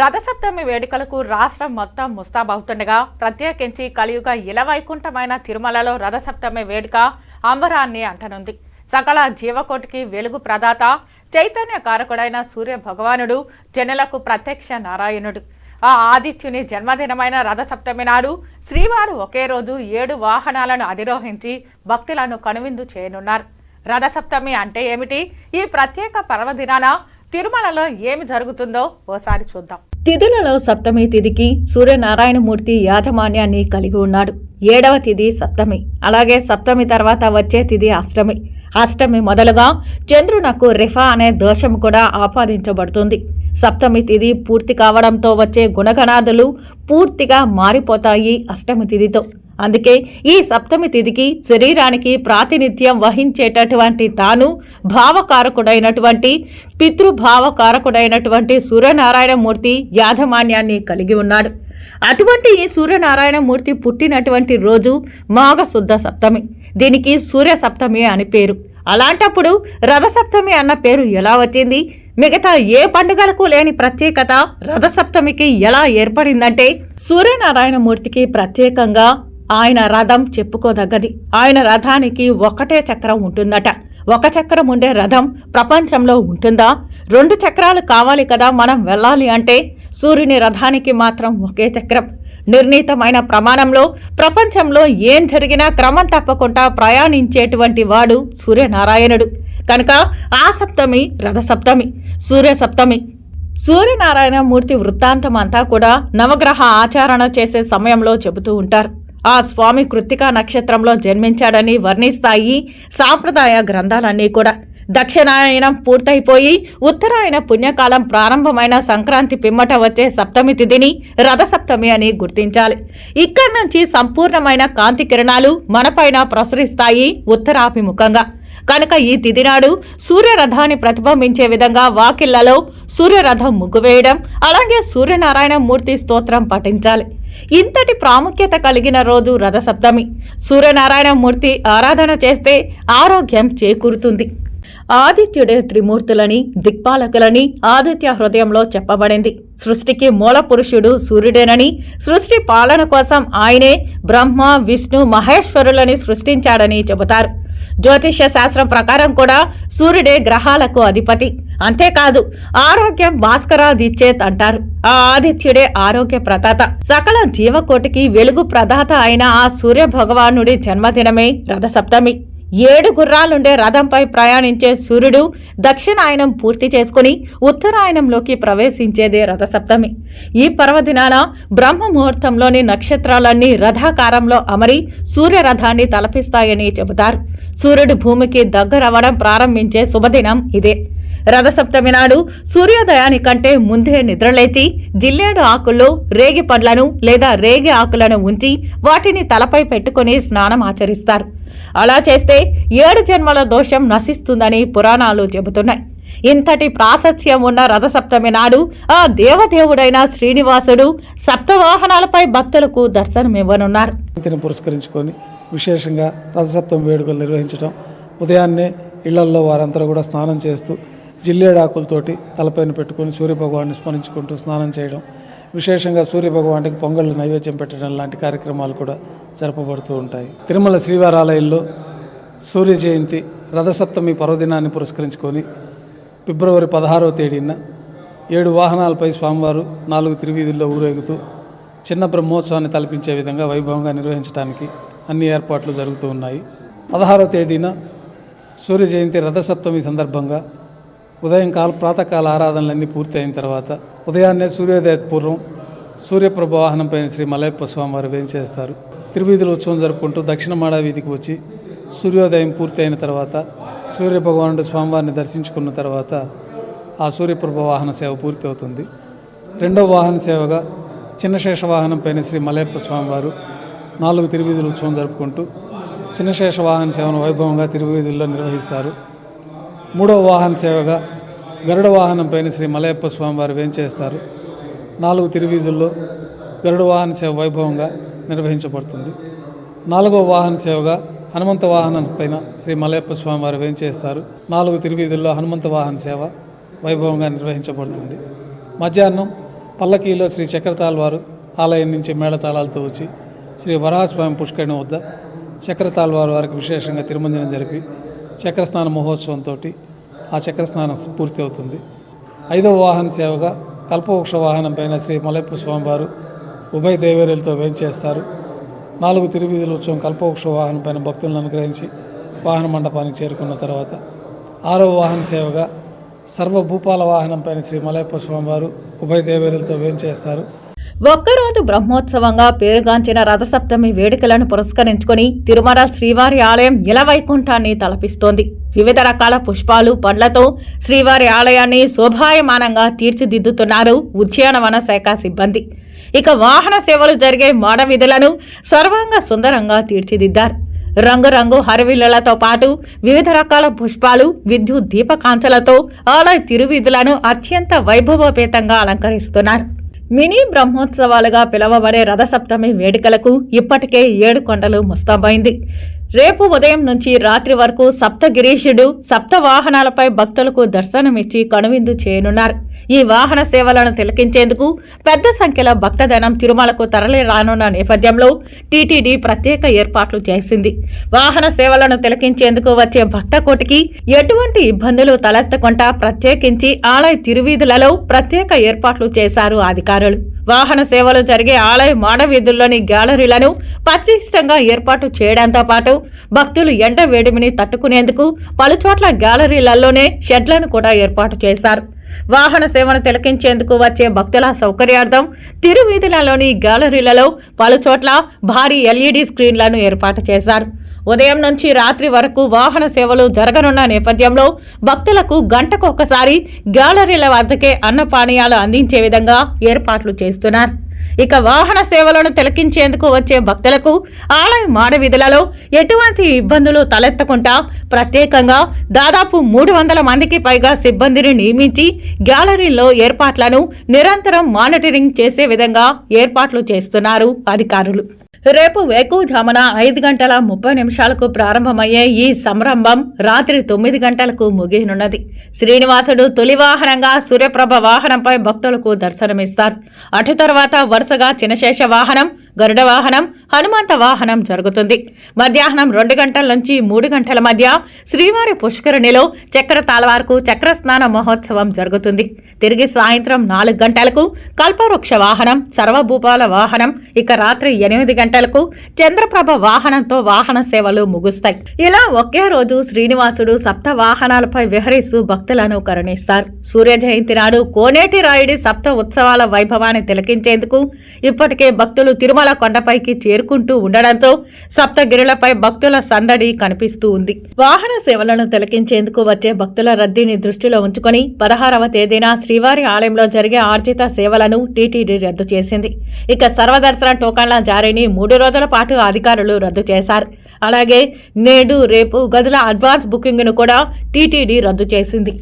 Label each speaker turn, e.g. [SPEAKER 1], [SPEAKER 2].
[SPEAKER 1] రథసప్తమి వేడుకలకు రాష్ట్రం మొత్తం ముస్తాబవుతుండగా ప్రత్యేకించి కలియుగ ఇలవైకుంఠమైన తిరుమలలో రథసప్తమి వేడుక అంబరాన్ని అంటనుంది. సకల జీవకోటికి వెలుగు ప్రదాత చైతన్య కారకుడైన సూర్య భగవానుడు జనులకు ప్రత్యక్ష నారాయణుడు. ఆ ఆదిత్యుని జన్మదినమైన రథసప్తమి నాడు శ్రీవారు ఒకే రోజు ఏడు వాహనాలను అధిరోహించి భక్తులను కనువిందు చేయనున్నారు. రథసప్తమి అంటే ఏమిటి? ఈ ప్రత్యేక పర్వదినాన తిరుమలలో ఏమి జరుగుతుందో ఓసారి చూద్దాం. తిథులలో సప్తమి తిథికి సూర్యనారాయణమూర్తి యాజమాన్యాన్ని కలిగి ఉన్నాడు. ఏడవ తిథి సప్తమి. అలాగే సప్తమి తర్వాత వచ్చే తిథి అష్టమి. అష్టమి మొదలుగా చంద్రునకు రిఫా అనే దోషం కూడా ఆపాదించబడుతుంది. సప్తమి తిథి పూర్తి కావడంతో వచ్చే గుణగణాదులు పూర్తిగా మారిపోతాయి అష్టమి తిథితో. అందుకే ఈ సప్తమి తిథికి శరీరానికి ప్రాతినిధ్యం వహించేటటువంటి తాను భావకారకుడైనటువంటి పితృభావకారకుడైనటువంటి సూర్యనారాయణమూర్తి యాజమాన్యాన్ని కలిగి ఉన్నాడు. అటువంటి ఈ సూర్యనారాయణమూర్తి పుట్టినటువంటి రోజు మాఘశుద్ధ సప్తమి. దీనికి సూర్య సప్తమి అని పేరు. అలాంటప్పుడు రథసప్తమి అన్న పేరు ఎలా వచ్చింది? మిగతా ఏ పండుగలకు లేని ప్రత్యేకత రథసప్తమికి ఎలా ఏర్పడిందంటే సూర్యనారాయణమూర్తికి ప్రత్యేకంగా ఆయన రథం చెప్పుకోదగ్గది. ఆయన రథానికి ఒకటే చక్రం ఉంటుందట. ఒక చక్రం ఉండే రథం ప్రపంచంలో ఉంటుందా? రెండు చక్రాలు కావాలి కదా మనం వెళ్ళాలి అంటే సూర్యుని రథానికి మాత్రం ఒకే చక్రం. నిర్ణీతమైన ప్రమాణంలో ప్రపంచంలో ఏం జరిగినా క్రమం తప్పకుండా ప్రయాణించేటువంటి వాడు సూర్యనారాయణుడు. కనుక ఆ సప్తమి రథసప్తమి సూర్య సప్తమి సూర్యనారాయణ మూర్తి వృత్తాంతం అంతా కూడా నవగ్రహ ఆచరణ చేసే సమయంలో చెబుతూ ఉంటారు. ఆ స్వామి కృత్తికా నక్షత్రంలో జన్మించాడని వర్ణిస్తాయి సాంప్రదాయ గ్రంథాలన్నీ కూడా. దక్షిణాయనం పూర్తయిపోయి ఉత్తరాయణ పుణ్యకాలం ప్రారంభమైన సంక్రాంతి పిమ్మట వచ్చే సప్తమి తిథిని రథసప్తమి అని గుర్తించాలి. ఇక్కడి నుంచి సంపూర్ణమైన కాంతి కిరణాలు మనపైన ప్రసరిస్తాయి ఉత్తరాభిముఖంగా. కనుక ఈ తిథి నాడు సూర్యరథాన్ని ప్రతిబింబించే విధంగా వాకిళ్ళలో సూర్యరథం ముగ్గువేయడం అలాగే సూర్యనారాయణ మూర్తి స్తోత్రం పఠించాలి. ఇంతటి ప్రాముఖ్యత కలిగిన రోజు రథసప్తమి. సూర్యనారాయణ మూర్తి ఆరాధన చేస్తే ఆరోగ్యం చేకూరుతుంది. ఆదిత్యుడే త్రిమూర్తులని దిక్పాలకులని ఆదిత్య హృదయంలో చెప్పబడింది. సృష్టికి మూల పురుషుడు సూర్యుడేనని సృష్టి పాలన కోసం ఆయనే బ్రహ్మ విష్ణు మహేశ్వరులని సృష్టించాడని చెబుతారు. జ్యోతిష్య శాస్త్రం ప్రకారం కూడా సూర్యుడే గ్రహాలకు అధిపతి. అంతేకాదు ఆరోగ్యం భాస్కరాదిచ్చేత్ అంటారు. ఆ ఆదిత్యుడే ఆరోగ్య ప్రదాత. సకల జీవకోటికి వెలుగు ప్రదాత అయిన ఆ సూర్య భగవానుడి జన్మదినమే రథసప్తమి. ఏడు గుర్రాలుండే రథంపై ప్రయాణించే సూర్యుడు దక్షిణాయనం పూర్తి చేసుకుని ఉత్తరాయణంలోకి ప్రవేశించేదే రథసప్తమి. ఈ పర్వదినాన బ్రహ్మ ముహూర్తంలోని నక్షత్రాలన్నీ రథాకారంలో అమరి సూర్యరథాన్ని తలపిస్తాయని చెబుతారు. సూర్యుడు భూమికి దగ్గరవ్వడం ప్రారంభించే శుభదినం ఇదే. రథసప్తమి నాడు సూర్యోదయానికంటే ముందే నిద్రలేచి జిల్లేడు ఆకుల్లో రేగి పండ్లను లేదా రేగి ఆకులను ఉంచి వాటిని తలపై పెట్టుకుని స్నానం ఆచరిస్తారు. అలా చేస్తే ఏడు జన్మల దోషం నశిస్తుందని పురాణాలు చెబుతున్నాయి. ఇంతటి ప్రాశస్త్యం ఉన్న రథసప్తమి నాడు ఆ దేవదేవుడైన శ్రీనివాసుడు సప్తవాహనాలపై భక్తులకు దర్శనమివ్వనున్నారు.
[SPEAKER 2] పురస్కరించుకొని విశేషంగా రథసప్తమి వేడుకలు నిర్వహించడం ఉదయాన్నే ఇళ్ళల్లో వారంతా కూడా స్నానం చేస్తూ జిల్లేడాకులతోటి తలపైన పెట్టుకొని సూర్యభగవాన్ని స్మరించుకుంటూ స్నానం చేయడం విశేషంగా సూర్యభగవానికి పొంగళ్ళు నైవేద్యం పెట్టడం లాంటి కార్యక్రమాలు కూడా జరపబడుతూ ఉంటాయి. తిరుమల శ్రీవారాలయంలో సూర్య జయంతి రథసప్తమి పర్వదినాన్ని పురస్కరించుకొని ఫిబ్రవరి పదహారవ తేదీన ఏడు వాహనాలపై స్వామివారు నాలుగు త్రివీధుల్లో ఊరేగుతూ చిన్న బ్రహ్మోత్సవాన్ని తలపించే విధంగా వైభవంగా నిర్వహించడానికి అన్ని ఏర్పాట్లు జరుగుతూ ఉన్నాయి. పదహారవ తేదీన సూర్య జయంతి రథసప్తమి సందర్భంగా ఉదయం కాల ప్రాతకాల ఆరాధనలన్నీ పూర్తి అయిన తర్వాత ఉదయాన్నే సూర్యోదయ పూర్వం సూర్యప్రభవాహనం పైన శ్రీ మలయప్ప స్వామివారు వేయించేస్తారు తిరువీధుల ఉత్సవం జరుపుకుంటూ దక్షిణ మాడ వీధికి వచ్చి సూర్యోదయం పూర్తి అయిన తర్వాత సూర్య భగవానుడు స్వామివారిని దర్శించుకున్న తర్వాత ఆ సూర్యప్రభ వాహన సేవ పూర్తి అవుతుంది రెండవ వాహన సేవగా చిన్నశేష వాహనం పైన శ్రీ మలయప్ప స్వామివారు నాలుగు తిరువీధుల ఉత్సవం జరుపుకుంటూ చిన్నశేష వాహన సేవను వైభవంగా తిరువీధుల్లో నిర్వహిస్తారు. మూడవ వాహన సేవగా గరుడ వాహనం పైన శ్రీ మలయప్ప స్వామివారు వేంచేస్తారు. నాలుగు తిరువీధుల్లో గరుడ వాహన సేవ వైభవంగా నిర్వహించబడుతుంది. నాలుగవ వాహన సేవగా హనుమంత వాహనం పైన శ్రీ మలయప్ప స్వామివారు వేంచేస్తారు. నాలుగు తిరువీధుల్లో హనుమంత వాహన సేవ వైభవంగా నిర్వహించబడుతుంది. మధ్యాహ్నం పల్లకీలో శ్రీ చక్రతాళ్వారు ఆలయం నుంచి మేళతాళాలతో వచ్చి శ్రీ వరాహస్వామి పుష్కరిణి వద్ద చక్రతాళ్వారు వారికి విశేషంగా తిరుమంజనం జరిపి చక్రస్నాన మహోత్సవంతో ఆ చక్రస్నానం పూర్తి అవుతుంది ఐదవ వాహన సేవగా కల్పవృక్ష వాహనం పైన శ్రీ మలయప్ప స్వామివారు ఉభయ దేవేరులతో వేంచేస్తారు. నాలుగు తిరువీధుల ఉత్సవం కల్పవృక్ష వాహనం పైన భక్తులను అనుగ్రహించి వాహన మండపానికి చేరుకున్న తర్వాత ఆరవ వాహన సేవగా సర్వ భూపాల వాహనం పైన శ్రీ మలయప్ప స్వామివారు ఉభయ దేవేరులతో వేంచేస్తారు.
[SPEAKER 1] ఒక్కరోజు బ్రహ్మోత్సవంగా పేరుగాంచిన రథసప్తమి వేడుకలను పురస్కరించుకొని తిరుమల శ్రీవారి ఆలయం ఇలవైకుంఠాన్ని తలపిస్తోంది. వివిధ రకాల పుష్పాలు పండ్లతో శ్రీవారి ఆలయాన్ని శోభాయమానంగా తీర్చిదిద్దుతున్నారు ఉద్యానవన శాఖ సిబ్బంది. ఇక వాహన సేవలు జరిగే మాడ విధులను సర్వాంగ సుందరంగా తీర్చిదిద్దారు. రంగురంగు హరివిల్లలతో పాటు వివిధ రకాల పుష్పాలు విద్యుత్ దీపకాంతలతో ఆలయ తిరువీధులను అత్యంత వైభవోపేతంగా అలంకరిస్తున్నారు. మినీ బ్రహ్మోత్సవాలుగా పిలువబడే రథసప్తమి వేడుకలకు ఇప్పటికే ఏడు కొండలు ముస్తాబైంది. రేపు ఉదయం నుంచి రాత్రి వరకు సప్తగిరీషుడు సప్త వాహనాలపై భక్తులకు దర్శనమిచ్చి కనువిందు చేయనున్నారు. ఈ వాహన సేవలను తిలకించేందుకు పెద్ద సంఖ్యలో భక్తజనం తిరుమలకు తరలి రానున్న నేపథ్యంలో టీటీడీ ప్రత్యేక ఏర్పాట్లు చేసింది. వాహన సేవలను తిలకించేందుకు వచ్చే భక్త కోటికి ఎటువంటి ఇబ్బందులు తలెత్తకుండా ప్రత్యేకించి ఆలయ తిరువీధులలో ప్రత్యేక ఏర్పాట్లు చేశారు అధికారులు. వాహన సేవలు జరిగే ఆలయ మాడవీధుల్లోని గ్యాలరీలను పటిష్టంగా ఏర్పాటు చేయడంతో పాటు భక్తులు ఎండ వేడిమిని తట్టుకునేందుకు పలుచోట్ల గ్యాలరీలలోనే షెడ్లను కూడా ఏర్పాటు చేశారు. వాహన సేవను తిలకించేందుకు వచ్చే భక్తుల సౌకర్యార్థం తిరువీధులలోని గ్యాలరీలలో పలుచోట్ల భారీ ఎల్ఈడి స్క్రీన్లను ఏర్పాటు చేశారు. ఉదయం నుంచి రాత్రి వరకు వాహన సేవలు జరగనున్న నేపథ్యంలో భక్తులకు గంటకు ఒకసారి గ్యాలరీల వద్దకే అన్నపానీయాలు అందించే విధంగా ఏర్పాట్లు చేస్తున్నారు. ఇక వాహన సేవలను తిలకించేందుకు వచ్చే భక్తులకు ఆలయం మాడవీధులలో ఎటువంటి ఇబ్బందులు తలెత్తకుండా ప్రత్యేకంగా దాదాపు మూడు వందల మందికి పైగా సిబ్బందిని నియమించి గ్యాలరీల్లో ఏర్పాట్లను నిరంతరం మానిటరింగ్ చేసే విధంగా ఏర్పాట్లు చేస్తున్నారు అధికారులు. రేపు వేకుజామున ఐదు గంటల ముప్పై నిమిషాలకు ప్రారంభమయ్యే ఈ సంరంభం రాత్రి తొమ్మిది గంటలకు ముగియనున్నది. శ్రీనివాసుడు తొలి వాహనంగా సూర్యప్రభ వాహనంపై భక్తులకు దర్శనమిస్తారు. అటు తర్వాత వరుసగా చినశేష వాహనం గరుడ వాహనం హనుమంత వాహనం జరుగుతుంది. మధ్యాహ్నం రెండు గంటల నుంచి మూడు గంటల మధ్య శ్రీవారి పుష్కరిణిలో చక్ర తాళవార్కు చక్ర స్నాన మహోత్సవం జరుగుతుంది. తిరిగి సాయంత్రం నాలుగు గంటలకు కల్పవృక్ష వాహనం సర్వభూపాల వాహనం ఇక రాత్రి ఎనిమిది గంటలకు చంద్రప్రభ వాహనంతో వాహన సేవలు ముగుస్తాయి. ఇలా ఒకే రోజు శ్రీనివాసుడు సప్త వాహనాలపై విహరిస్తూ భక్తులను కరుణిస్తారు. సూర్య జయంతి నాడు కోనేటి రాయుడి సప్త ఉత్సవాల వైభవాన్ని తిలకించేందుకు ఇప్పటికే భక్తులు తిరుమల తిరుమల కొండపైకి చేరుకుంటూ ఉండడంతో సప్తగిరులపై భక్తుల సందడి కనిపిస్తూ ఉంది. వాహన సేవలను తిలకించేందుకు వచ్చే భక్తుల రద్దీని దృష్టిలో ఉంచుకొని పదహారవ తేదీన శ్రీవారి ఆలయంలో జరిగే ఆర్జిత సేవలను టీటీడీ రద్దు చేసింది. ఇక సర్వదర్శన టోకన్ల జారీని మూడు రోజుల పాటు అధికారులు రద్దు చేశారు. అలాగే నేడు రేపు గదుల అడ్వాన్స్ బుకింగ్ను కూడా టీటీడీ రద్దు చేసింది.